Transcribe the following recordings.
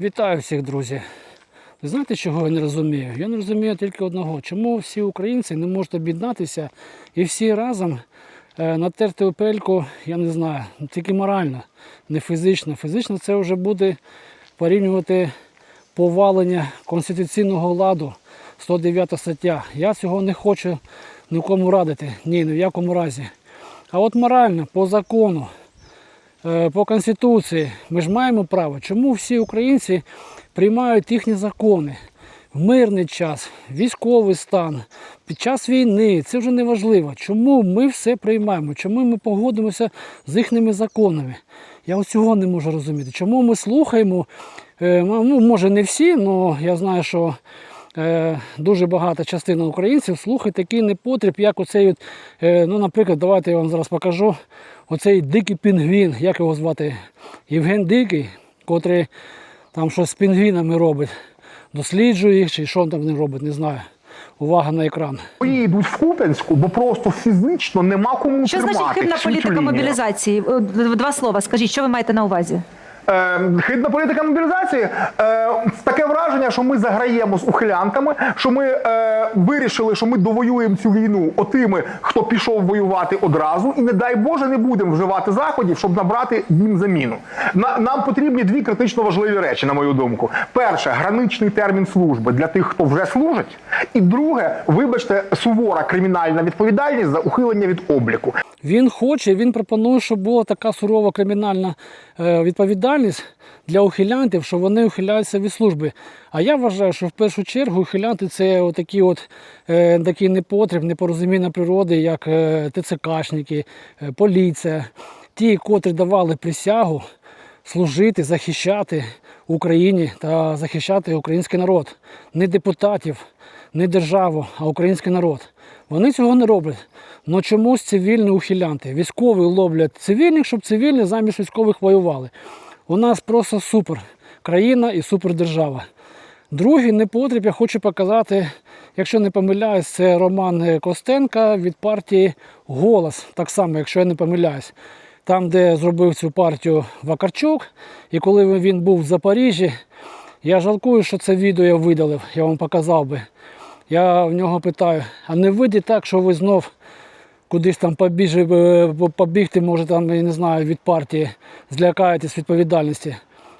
Вітаю всіх, друзі. Ви знаєте, чого я не розумію? Я не розумію тільки одного. Чому всі українці не можуть об'єднатися і всі разом е, натерти у пельку, я не знаю, тільки морально, не фізично. Фізично це вже буде порівнювати повалення конституційного ладу 109 стаття. Я цього не хочу нікому радити. Ні, ні в якому разі. А от морально, по закону, по Конституції ми ж маємо право. Чому всі українці приймають їхні закони в мирний час, військовий стан, під час війни? Це вже не важливо. Чому ми все приймаємо? Чому ми погодимося з їхніми законами? Я цього не можу розуміти. Чому ми слухаємо? е, Ну, може, не всі, але я знаю, що е, дуже багата частина українців слухає такий непотріб, як оцей, от, е, ну, наприклад, давайте я вам зараз покажу. Оцей дикий пінгвін, як його звати? Євген Дикий, котрий там щось з пінгвінами робить. Досліджує їх, чи що він там не робить, не знаю. Увага на екран. Бої йдуть в Куп'янську, бо просто фізично нема кому Що тримати значить хибна всю цю політика лінію. мобілізації? Е, Два слова. Скажіть, що ви маєте на увазі? Е, хибна політика мобілізації. Е, таке враження, що ми заграємо з ухилянками, що ми е, вирішили, що ми довоюємо цю війну отими, хто пішов воювати одразу, і не дай Боже, не будемо вживати заходів, щоб набрати їм заміну. На, нам потрібні дві критично важливі речі, на мою думку. Перше, граничний термін служби для тих, хто вже служить. І друге, вибачте, сувора кримінальна відповідальність за ухилення від обліку. Він хоче, він пропонує, щоб була така сурова кримінальна е, відповідальність для ухилянтів, що вони ухиляються від служби. А я вважаю, що в першу чергу ухилянти це отакі от, е, такий непотріб, непорозуміння природи, як е, ТЦКшники, е, поліція, ті, котрі давали присягу служити, захищати Україні та захищати український народ. Не депутатів, не державу, а український народ. Вони цього не роблять. Но чомусь цивільні ухилянти. Військові ловлять цивільних, щоб цивільні замість військових воювали. У нас просто супер країна і супердержава. Другий непотріб я хочу показати, якщо не помиляюсь, це Роман Костенка від партії Голос. Так само, якщо я не помиляюсь. Там, де зробив цю партію Вакарчук, і коли він був в Запоріжжі, я жалкую, що це відео я видалив, я вам показав би. Я в нього питаю, а не вийде так, що ви знов кудись там побіжи, е, побігти, може там, я не знаю, від партії, злякаєтесь відповідальності.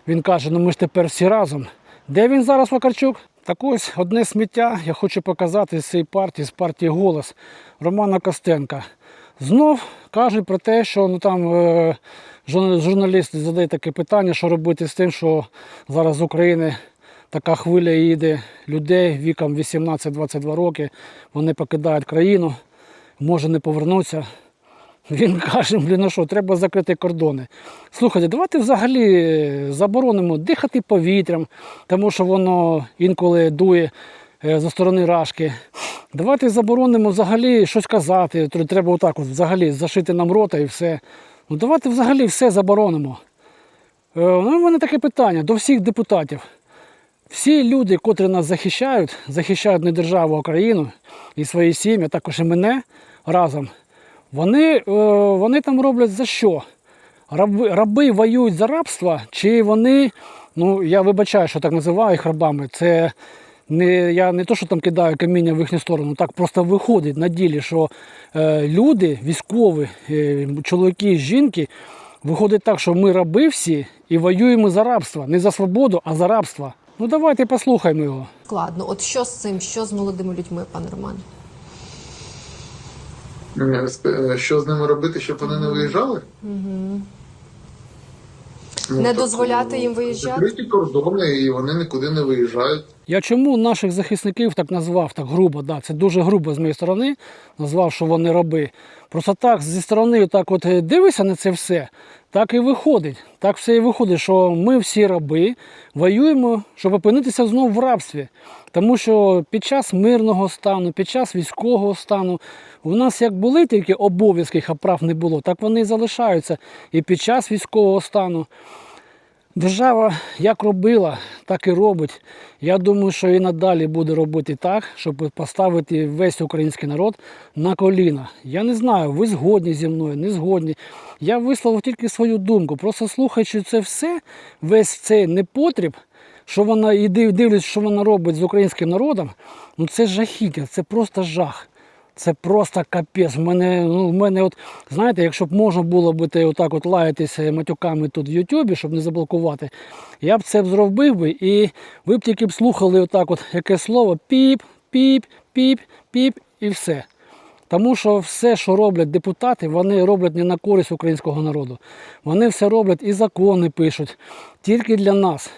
Він каже, ну ми ж тепер всі разом. Де він зараз, Вакарчук? Так ось одне сміття я хочу показати з цієї партії, з партії Голос Романа Костенка. Знов кажуть про те, що ну там е, журна- журналіст таке питання, що робити з тим, що зараз з України така хвиля їде людей віком 18-22 роки. Вони покидають країну, може не повернуться. Він каже, блін, ну що, треба закрити кордони. Слухайте, давайте взагалі е, заборонимо дихати повітрям, тому що воно інколи дує е, зі сторони рашки. Давайте заборонимо взагалі щось казати. Треба отак от взагалі зашити нам рота і все. Ну давайте взагалі все заборонимо. Е, Ну, у мене таке питання до всіх депутатів. Всі люди, котрі нас захищають, захищають не державу, а країну і свої сім'ї, а також і мене разом, вони, е, вони там роблять за що? Раби, раби воюють за рабство, чи вони, ну я вибачаю, що так називаю їх рабами, це не, я не то, що там кидаю каміння в їхню сторону, так просто виходить на ділі, що е, люди, військові, е, чоловіки, жінки, виходить так, що ми раби всі і воюємо за рабство. Не за свободу, а за рабство. Ну давайте послухаємо його. складно. От що з цим, що з молодими людьми, пане Романе? Е, Що з ними робити, щоб вони не виїжджали? Ну, Не так, дозволяти е, їм виїжджати? Закриті кордони, і вони нікуди не виїжджають. Я чому наших захисників так назвав, так грубо, да, це дуже грубо з моєї сторони, назвав, що вони раби. Просто так зі сторони, так от е, дивишся на це все, так і виходить. Так все і виходить, що ми всі раби воюємо, щоб опинитися знову в рабстві. Тому що під час мирного стану, під час військового стану у нас як були тільки обов'язки, а прав не було, так вони і залишаються і під час військового стану. Держава як робила, так і робить. Я думаю, що і надалі буде робити так, щоб поставити весь український народ на коліна. Я не знаю, ви згодні зі мною, не згодні. Я висловив тільки свою думку. Просто слухаючи це все, весь цей непотріб, що вона і див- дивлюсь, що вона робить з українським народом, ну це жахіття, це просто жах. Це просто капець. В мене, ну, в мене от, знаєте, якщо б можна було б те отак от лаятися матюками тут в Ютубі, щоб не заблокувати, я б це б зробив би, і ви б тільки б слухали отак от яке слово піп, піп, піп, піп і все. Тому що все, що роблять депутати, вони роблять не на користь українського народу. Вони все роблять і закони пишуть тільки для нас.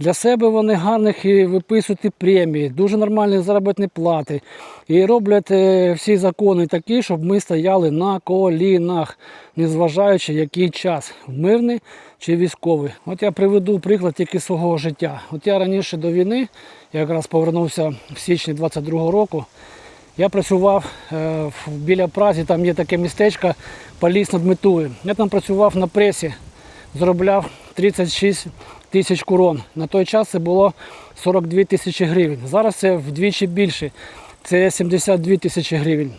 Для себе вони гарних і виписують премії, дуже нормальні заробітні плати. І роблять е, всі закони такі, щоб ми стояли на колінах, незважаючи який час мирний чи військовий. От я приведу приклад тільки свого життя. От я раніше до війни, я якраз повернувся в січні 22-го року. Я працював е, біля Празі, там є таке містечко Поліс над метою. Я там працював на пресі, заробляв 36 тисяч корон. На той час це було 42 тисячі гривень. Зараз це вдвічі більше. Це 72 тисячі гривень.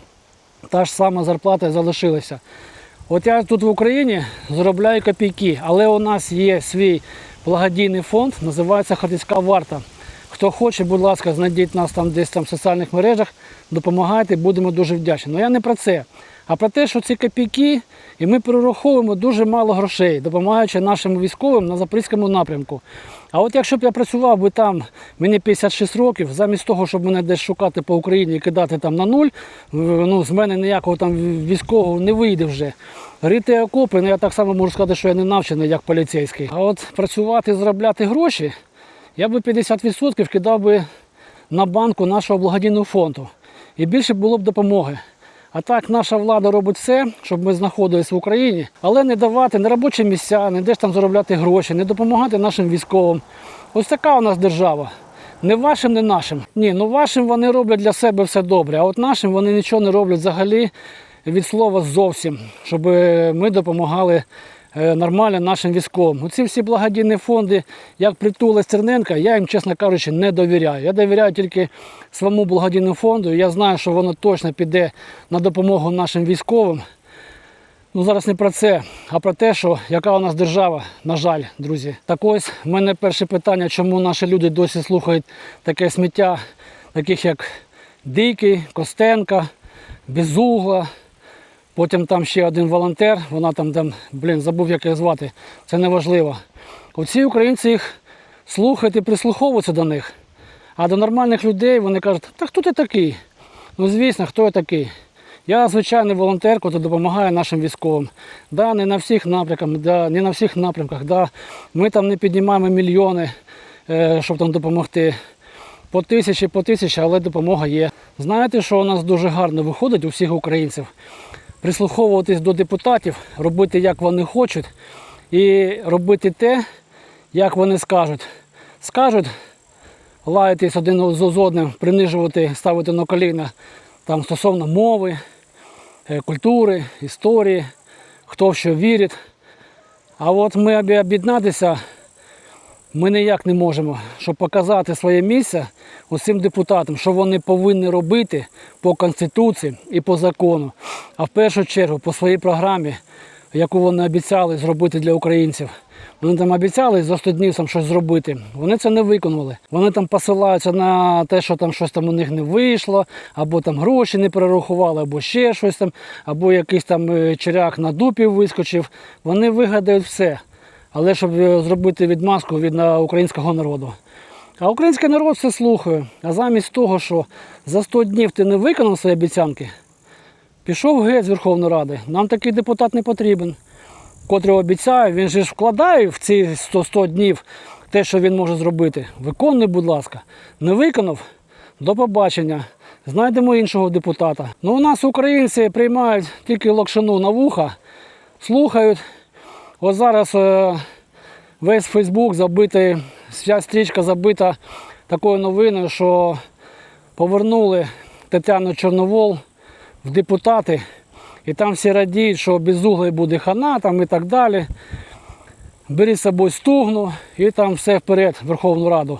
Та ж сама зарплата залишилася. От я тут в Україні заробляю копійки, але у нас є свій благодійний фонд, називається Хартицька варта. Хто хоче, будь ласка, знайдіть нас там десь там в соціальних мережах, допомагайте, будемо дуже вдячні. Але я не про це, а про те, що ці копійки, і ми перераховуємо дуже мало грошей, допомагаючи нашим військовим на Запорізькому напрямку. А от якщо б я працював би там, мені 56 років, замість того, щоб мене десь шукати по Україні і кидати там на нуль, ну, з мене ніякого там військового не вийде вже. Рити окопи, ну я так само можу сказати, що я не навчений як поліцейський. А от працювати, заробляти гроші, я би 50% кидав би на банку нашого благодійного фонду. І більше було б допомоги. А так наша влада робить все, щоб ми знаходилися в Україні, але не давати не робочі місця, не де ж там заробляти гроші, не допомагати нашим військовим. Ось така у нас держава. Не вашим, не нашим. Ні, ну вашим вони роблять для себе все добре, а от нашим вони нічого не роблять взагалі від слова зовсім, щоб ми допомагали нормально нашим військовим. Оці всі благодійні фонди, як притула Стерненка, я їм, чесно кажучи, не довіряю. Я довіряю тільки своєму благодійному фонду. Я знаю, що воно точно піде на допомогу нашим військовим. Ну зараз не про це, а про те, що яка у нас держава, на жаль, друзі. Так ось в мене перше питання, чому наші люди досі слухають таке сміття, таких як Дикий, Костенка, Безугла. Потім там ще один волонтер, вона там, там блін, забув, як її звати. Це не важливо. Оці українці їх слухають і прислуховуються до них. А до нормальних людей вони кажуть, та хто ти такий? Ну звісно, хто я такий? Я звичайний волонтер, який допомагає нашим військовим. Да, не на всіх напрямках, да, не на всіх напрямках. Да. Ми там не піднімаємо мільйони, е, щоб там допомогти. По тисячі, по тисячі, але допомога є. Знаєте, що у нас дуже гарно виходить у всіх українців? Прислуховуватись до депутатів, робити, як вони хочуть, і робити те, як вони скажуть. Скажуть, лаятись один з одним, принижувати, ставити на коліна там, стосовно мови, е, культури, історії, хто в що вірить. А от ми об'єднатися, ми ніяк не можемо, щоб показати своє місце усім депутатам, що вони повинні робити по Конституції і по закону. А в першу чергу по своїй програмі, яку вони обіцяли зробити для українців. Вони там обіцяли за 100 днів там щось зробити. Вони це не виконали. Вони там посилаються на те, що там щось там у них не вийшло, або там гроші не перерахували, або ще щось там, або якийсь там е, черяк на дупі вискочив. Вони вигадають все. Але щоб е, зробити відмазку від українського народу. А український народ все слухає. А замість того, що за 100 днів ти не виконав свої обіцянки, пішов геть з Верховної Ради. Нам такий депутат не потрібен, котрий обіцяє, він же ж вкладає в ці 100, 100 днів те, що він може зробити. Виконуй, будь ласка. Не виконав? До побачення. Знайдемо іншого депутата. Ну, у нас українці приймають тільки локшину на вуха, слухають. Ось зараз е, весь Фейсбук забитий, вся стрічка забита такою новиною, що повернули Тетяну Чорновол в депутати, і там всі радіють, що без угли буде хана там і так далі. Бери з собою стугну і там все вперед, Верховну Раду.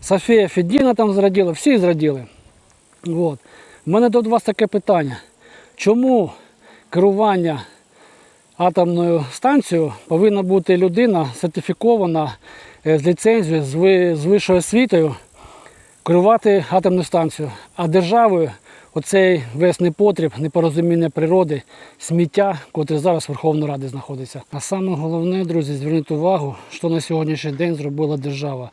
Софія Федіна там зраділа, всі зраділи. От. У мене до вас таке питання. Чому керування атомною станцією повинна бути людина сертифікована е, з ліцензією, з вищою освітою керувати атомною станцією. А державою оцей весь непотріб, непорозуміння природи, сміття, котре зараз в Верховній Раді знаходиться. А саме головне, друзі, зверніть увагу, що на сьогоднішній день зробила держава.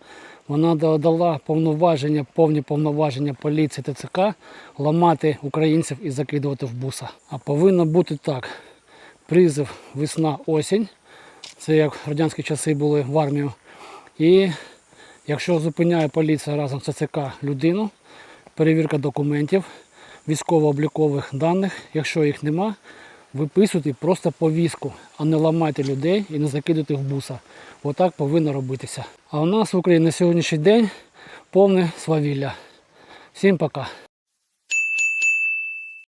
Вона да- дала повноваження, повні повноваження поліції ТЦК ламати українців і закидувати в буса. А повинно бути так: призив весна, осінь. Це як в радянські часи були в армію. І якщо зупиняє поліція разом з ЦЦК людину, перевірка документів, військово-облікових даних, якщо їх нема, виписуйте просто повістку, а не ламайте людей і не закидати в буса. Отак повинно робитися. А у нас в Україні на сьогоднішній день повне свавілля. Всім пока.